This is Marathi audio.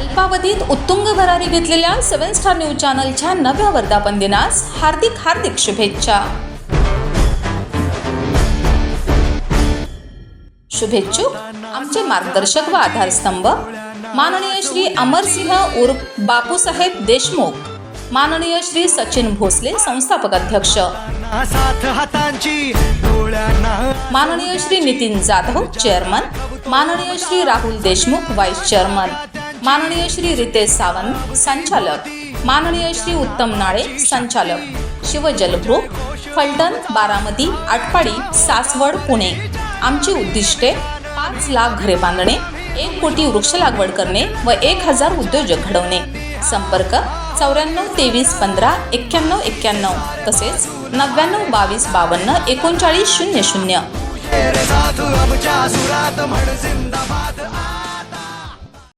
अल्पावधीत उत्तुंग भरारी घेतलेल्या सेवन स्टार न्यूज चॅनलच्या नव्या वर्धापन दिनास हार्दिक हार्दिक शुभेच्छा. शुभेच्छुक आमचे मार्गदर्शक व आधारस्तंभ माननीय श्री अमरसिंह उर्फ बापूसाहेब देशमुख माननीय श्री सचिन भोसले संस्थापक अध्यक्ष माननीय श्री नितीन जाधव चेअरमन माननीय श्री राहुल देशमुख व्हाईस चेअरमन माननीय श्री रितेश सावंत संचालक. माननीय श्री उत्तम नाळे संचालक. शिवजलगृह फलटण बारामती आटपाडी सासवड पुणे. आमची उद्दिष्टे पाच लाख घरे बांधणे एक कोटी वृक्ष लागवड करणे व एक हजार उद्योजक घडवणे. संपर्क चौऱ्याण्णव तेवीस पंधरा एक्क्याण्णव एक्क्याण्णव तसेच नव्याण्णव बावीस बावन्न एकोणचाळीस शून्य शून्य.